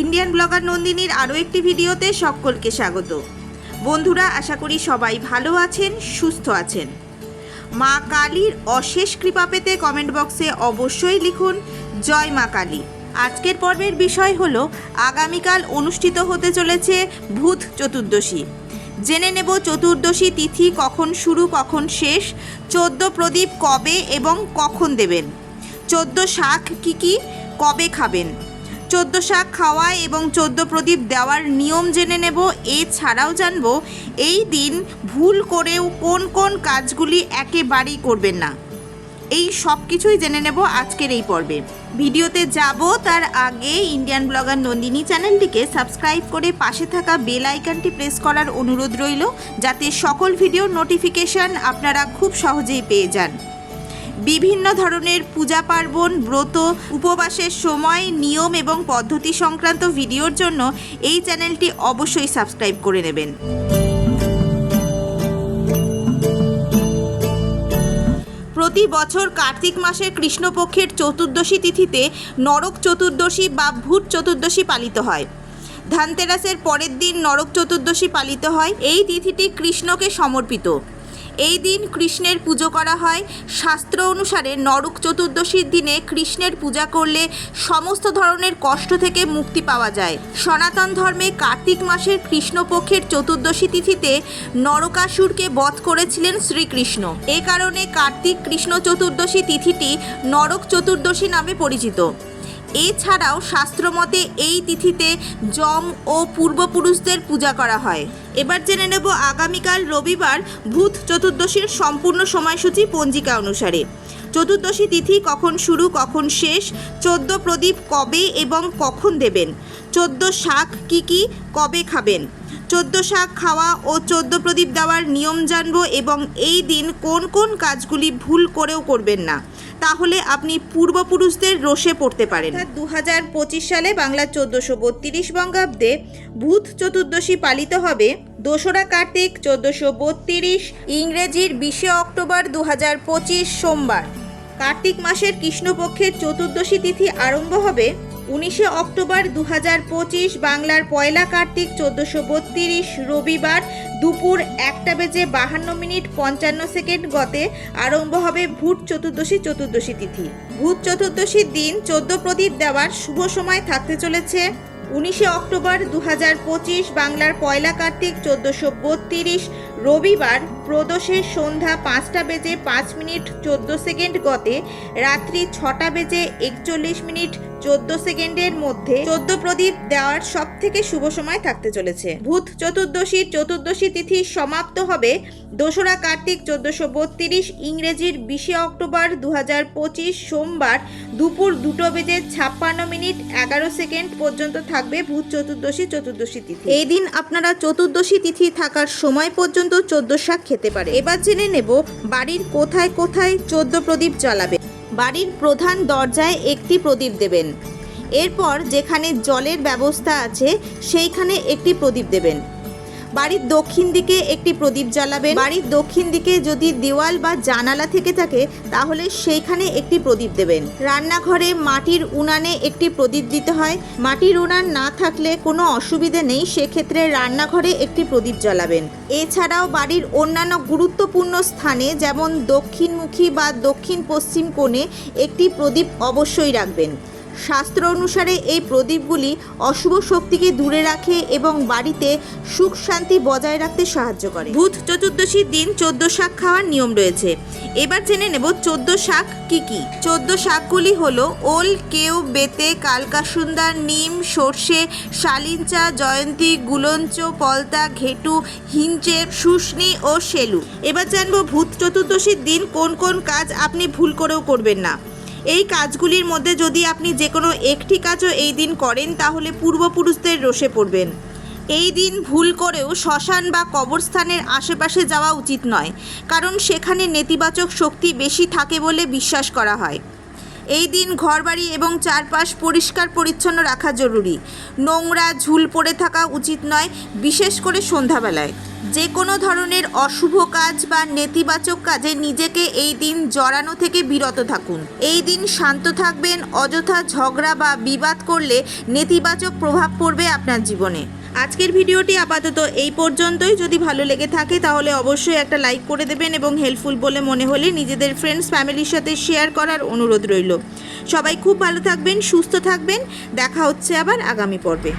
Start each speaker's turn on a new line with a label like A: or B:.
A: Indian blogger নন্দিনীর আরও একটি ভিডিওতে সকলকে স্বাগত। বন্ধুরা, আশা করি সবাই ভালো আছেন, সুস্থ আছেন। মা কালীর অশেষ কৃপা পেতে কমেন্ট বক্সে অবশ্যই লিখুন, জয় মা কালী। আজকের পর্বের বিষয় হলো, আগামীকাল অনুষ্ঠিত হতে চলেছে ভূত চতুর্দশী। জেনে নেব চতুর্দশী তিথি কখন শুরু, কখন শেষ, চোদ্দ প্রদীপ কবে এবং কখন দেবেন, চোদ্দ শাক কি কি, কবে খাবেন চোদ্দ শাক খাওয়া এবং চোদ্দ প্রদীপ দেওয়ার নিয়ম জেনে নেব। এছাড়াও জানব, এই দিন ভুল করেও কোন কোন কাজগুলি একেবারেই করবেন না। এই সব কিছুই জেনে নেব আজকের এই পর্বে। ভিডিওতে যাব, তার আগে ইন্ডিয়ান ব্লগার নন্দিনী চ্যানেলটিকে সাবস্ক্রাইব করে পাশে থাকা বেল আইকনটি প্রেস করার অনুরোধ রইল, যাতে সকল ভিডিওর নোটিফিকেশন আপনারা খুব সহজেই পেয়ে যান। বিভিন্ন ধরনের পূজা পার্বণ, ব্রত, উপবাসের সময়, নিয়ম এবং পদ্ধতি সংক্রান্ত ভিডিওর জন্য এই চ্যানেলটি অবশ্যই সাবস্ক্রাইব করে নেবেন। প্রতি বছর কার্তিক মাসের কৃষ্ণপক্ষের চতুর্দশী তিথিতে নরক চতুর্দশী বা ভূত চতুর্দশী পালিত হয়। ধানতেরাসের পরের দিন নরক চতুর্দশী পালিত হয়। এই তিথিটি কৃষ্ণকে সমর্পিত। এই দিন কৃষ্ণের পুজো করা হয়। শাস্ত্র অনুসারে নরক চতুর্দশীর দিনে কৃষ্ণের পূজা করলে সমস্ত ধরনের কষ্ট থেকে মুক্তি পাওয়া যায়। সনাতন ধর্মে কার্তিক মাসের কৃষ্ণপক্ষের চতুর্দশী তিথিতে নরকাসুরকে বধ করেছিলেন শ্রীকৃষ্ণ। এ কারণে কার্তিক কৃষ্ণ চতুর্দশী তিথিটি নরক চতুর্দশী নামে পরিচিত। এছাড়াও শাস্ত্রমতে এই তিথিতে যম ও পূর্বপুরুষদের পূজা করা হয়। এবার জেনে নেব আগামীকাল রবিবার ভূত চতুর্দশীর সম্পূর্ণ সময়সূচি পঞ্জিকা অনুসারে। চতুর্দশী তিথি কখন শুরু, কখন শেষ, চোদ্দ প্রদীপ কবে এবং কখন দেবেন, চোদ্দ শাক কি কি, কবে খাবেন চোদ্দ শাক খাওয়া ও চোদ্দ প্রদীপ দেওয়ার নিয়ম জানব এবং এই দিন কোন কোন কাজগুলি ভুল করেও করবেন না। তাহলে আপনি পূর্বপুরুষদের রোষে পড়তে পারেন। দু হাজার পঁচিশ সালে বাংলা চোদ্দোশো বত্রিশ বঙ্গাব্দে ভূত চতুর্দশী পালিত হবে। দোসরা কার্তিক চোদ্দোশো বত্রিশ, ইংরেজির বিশে অক্টোবর দু হাজার পঁচিশ সোমবার। কার্তিক মাসের কৃষ্ণপক্ষের চতুর্দশী তিথি আরম্ভ হবে উনিশে অক্টোবর দু পঁচিশ বাংলার পয়লা কার্তিক চোদ্দোশো বত্রিশ রবিবার দুপুর একটা বেজে বাহান্ন মিনিট পঞ্চান্ন সেকেন্ড গতে আরম্ভ হবে ভূত চতুর্দশী চতুর্দশী তিথি। ভূত চতুর্দশীর দিন চোদ্দ প্রদীপ দেওয়ার শুভ সময় থাকতে চলেছে। উনিশে অক্টোবর দু হাজার পঁচিশ বাংলার পয়লা কার্তিক চোদ্দোশো বত্রিশ রবিবার প্রদোষের সন্ধ্যা পাঁচটা বেজে পাঁচ মিনিট চোদ্দ সেকেন্ড গতে রাত্রি ছটা বেজে একচল্লিশ মিনিট চোদ্দ সেকেন্ডের মধ্যে চোদ্দ প্রদীপ দেওয়ার সব থেকে শুভ সময় থাকতে চলেছে। ভূত চতুর্দশীর চতুর্দশী তিথি সমাপ্ত হবে। দোসরা কার্তিক চোদ্দশো বত্রিশ ইংরেজির বিশে অক্টোবর দু হাজার পঁচিশ সোমবার দুপুর দুটো বেজে ছাপ্পান্ন মিনিট এগারো সেকেন্ড পর্যন্ত থাকবে ভূত চতুর্দশী চতুর্দশী তিথি। এই দিন আপনারা চতুর্দশী তিথি থাকার সময় পর্যন্ত চোদ্দ শাক খেতে পারে। এবার জেনে নেব বাড়ির কোথায় কোথায় চোদ্দ প্রদীপ জ্বালাবে। বাড়ির প্রধান দরজায় একটি প্রদীপ দেবেন। এরপর যেখানে জলের ব্যবস্থা আছে, সেইখানে একটি প্রদীপ দেবেন। বাড়ির দক্ষিণ দিকে একটি প্রদীপ জ্বালাবেন। বাড়ির দক্ষিণ দিকে যদি দেওয়াল বা জানালা থেকে থাকে, তাহলে সেইখানে একটি প্রদীপ দেবেন। রান্নাঘরে মাটির উনানে একটি প্রদীপ দিতে হয়। মাটির উনান না থাকলে কোনো অসুবিধে নেই, সেক্ষেত্রে রান্নাঘরে একটি প্রদীপ জ্বালাবেন। এছাড়াও বাড়ির অন্যান্য গুরুত্বপূর্ণ স্থানে, যেমন দক্ষিণমুখী বা দক্ষিণ পশ্চিম কোণে একটি প্রদীপ অবশ্যই রাখবেন। শাস্ত্র অনুসারে এই প্রদীপগুলি অশুভ শক্তিকে দূরে রাখে এবং বাড়িতে সুখ শান্তি বজায় রাখতে সাহায্য করে। ভূত চতুর্দশীর দিন চোদ্দ শাক খাওয়ার নিয়ম রয়েছে। এবার জেনে নেব চোদ্দ শাক কি কি? চোদ্দ শাকগুলি হলো ওল, কেউ, বেতে কালকাসুন্দর নিম, সর্ষে, শালিঞ্চা, জয়ন্তী, গুলঞ্চ, পলতা, ঘেটু, হিঞ্চে শুষ্নি ও সেলু। এবার জানব ভূত চতুর্দশীর দিন কোন কোন কাজ আপনি ভুল করেও করবেন না। এই কাজগুলির মধ্যে যদি আপনি যে কোনো একটি কাজও এই দিন করেন, তাহলে পূর্বপুরুষদের রোষে পড়বেন। এই দিন ভুল করেও শ্মশান বা কবরস্থানের আশেপাশে যাওয়া উচিত নয়, কারণ সেখানে নেতিবাচক শক্তি বেশি থাকে বলে বিশ্বাস করা হয়। এই দিন ঘরবাড়ি এবং চারপাশ পরিষ্কার পরিচ্ছন্ন রাখা জরুরি। নোংরা, ঝুল পড়ে থাকা উচিত নয়, বিশেষ করে সন্ধ্যাবেলায়। যে কোনো ধরনের অশুভ কাজ বা নেতিবাচক কাজে নিজেকে এই দিন জড়ানো থেকে বিরত থাকুন। এই দিন শান্ত থাকবেন, অযথা ঝগড়া বা বিবাদ করলে নেতিবাচক প্রভাব পড়বে আপনার জীবনে। আজকের ভিডিওটি আপাতত এই পর্যন্তই। যদি ভালো লেগে থাকে তাহলে অবশ্যই একটা লাইক করে দেবেন এবং হেল্পফুল বলে মনে হলে নিজেদের ফ্রেন্ডস ফ্যামিলির সাথে শেয়ার করার অনুরোধ রইল। সবাই খুব ভালো থাকবেন, সুস্থ থাকবেন। দেখা হচ্ছে আবার আগামী পর্বে।